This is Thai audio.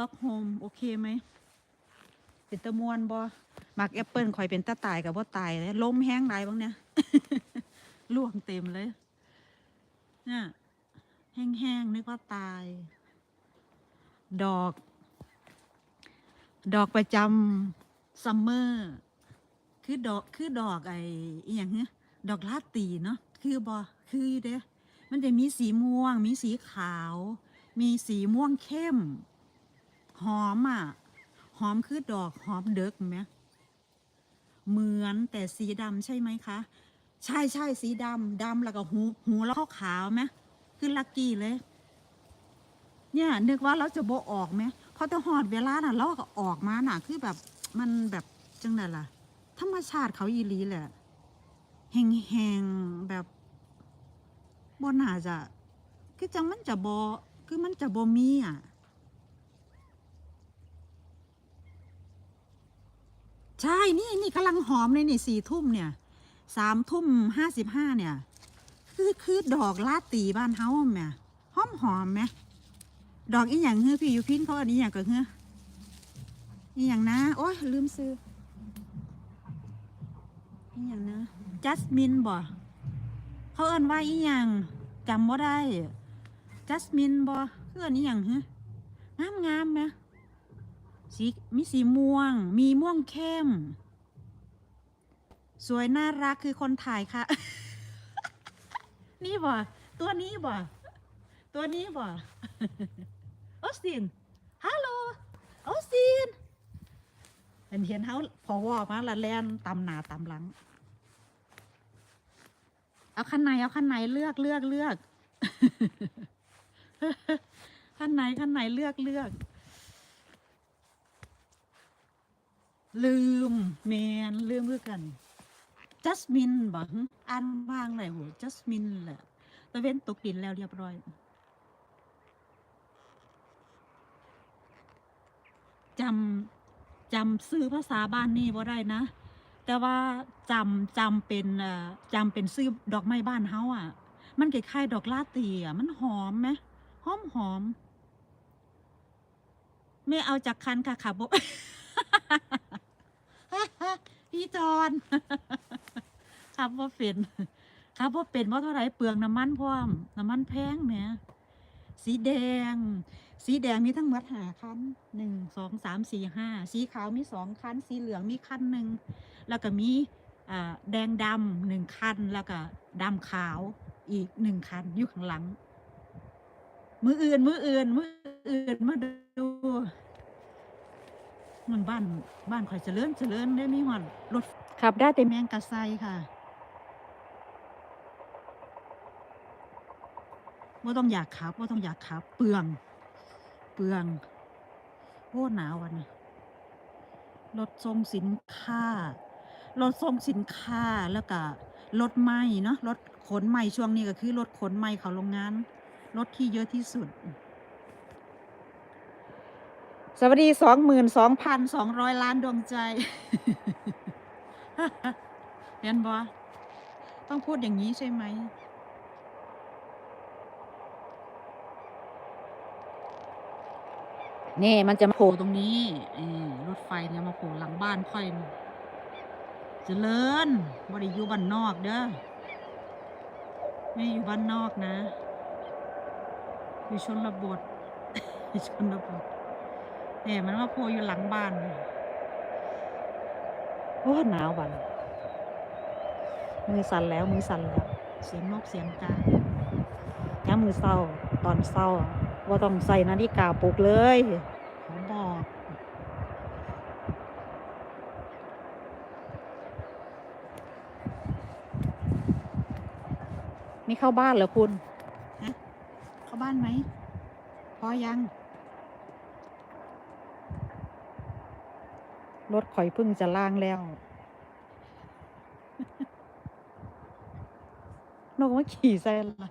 ต็อกโฮมโอเคไหมเป็นตะมวนบอมักแอปเปิลข่อยเป็นตาตายกับว่าตายเลยล้มแห้งไรบ้างเนี่ยล่วงเต็มเลยเนี่ยแห้งๆนึกว่าตาย ดอก ดอกประจำซัมเมอร์คือดอกคือดอกไอ้อย่างเงี้ยดอกลาตีเนาะคือบอคืออยู่เด้มันจะมีสีม่วง มีสีขาว มีสีม่วงเข้ม หอมอะ หอมคือดอกหอมเด็กไหมเหมือนแต่สีดำใช่ไหมคะ ใช่ใช่สีดำดำแล้วก็หูหูแล้วขาวไหมคือลักกี้เลย เนี่ยนึกว่าเราจะโบออกไหมพอจะหอดเวลาน่ะเราก็ออกมาน่ะ คือแบบมันแบบจังไดล่ะ ธรรมชาติเขาอีหลีแหละแห้งๆแบบบน่าจะ คือจังมันจะบอคือมันจะบมีอะ ใช่นี่นี่กำลังหอมเลยนี่สี่ทุ่มเนี่ยสามทุ่มห้าสิบห้าเนี่ย คือคือดอกลาตีบ้านเฮาแม่หอมหอมไหมดอกอีหยังเฮ้อพี่อยู่พินเขาอันนี้อย่างก็เฮ้ออีหยังนะโอ้ยลืมซื้ออีหยังนะจัสมินบ่เขาเอิ้นว่าอีหยังจำบ่ได้จัสมินบ่คืออันนี้หยังเฮ้องามงามไหม สีมีสีม่วง มีม่วงเข้ม สวยน่ารักคือคนถ่ายค่ะ นี่บ่ ตัวนี้บ่ ตัวนี้บ่ ออสติน ฮัลโหล ออสตินเห็นเห็นเขาพอวอมาละแลนตำหนาตำหลัง เอาคันไหนเอาคันไหนเลือกเลือกเลือกคันไหนคันไหนเลือกเลือก ลืมแมนลืมเพื่อกันจัสมินบอกอ่านว่างเลยโหจัสมินแหละตะเว้นตกดินแล้วเรียบร้อยจำจำซื้อภาษาบ้านนี่บ่ได้นะ แต่ว่าจำจำเป็นจำเป็นซื้อดอกไม้บ้านเฮาอะ มันคล้ายๆดอกลาตีอะมันหอมไหมหอมหอมไม่เอาจากคันค่ะค่ะบ พี่จอนครับว่าเป็นครับว่าเป็นว่าเท่าไหรเปลืองน้ำมันพร้อม น้ำมันแพงแหมสีแดง สีแดงมีทั้งหมดหาคันหนึ่งสองสามสี่ห้าสีขาวมีสองคัน สีเหลืองมีคันหนึ่งแล้วก็มีแดงดำหนึ่งคันแล้วก็ดำขาวอีกหนึ่งคันอยู่ข้างหลัง มืออื่น มืออื่น มืออื่นมาดู มันบ้านบ้านข่อยเจริญเจริญได้มีหอดรถขับได้แต่แมงกะไซค่ะว่าต้องอยากขับว่าต้องอยากขับ เปลือง เปลืองโอ้หนาววันนี้รถส่งสินค้ารถส่งสินค้าแล้วก็รถไหม้เนาะรถขนไหม้ช่วงนี้ก็คือรถขนไหม้เขาโรงงานรถที่เยอะที่สุด สวัสดีสองหมื่นสองพันสองร้อยล้านดวงใจเห็นบอต้องพูดอย่างนี้ใช่ไหม นี่มันจะมาโผล่ตรงนี้รถไฟเนี่ยมาโผล่หลังบ้านค่อยเจริญบริอยู่บ้านนอกเด้อ ไม่อยู่บ้านนอกนะ อยู่ชนบทอยู่ชนบท เนี่ยมันมาโผล่อยู่หลังบ้านนี่โอ้หนาวบันมือสั่นแล้วมือสั่นแล้วเสียงนกเสียงกาย้ำมือเศร้าตอนเศร้าว่าต้องใส่นาฬิกาปลุกเลยเขาบอกนี่เข้าบ้านเหรอคุณฮะเข้าบ้านไหม พอยัง รถข่อยพึ่งจะล่างแล้ว นกมาขี่ใส่ละ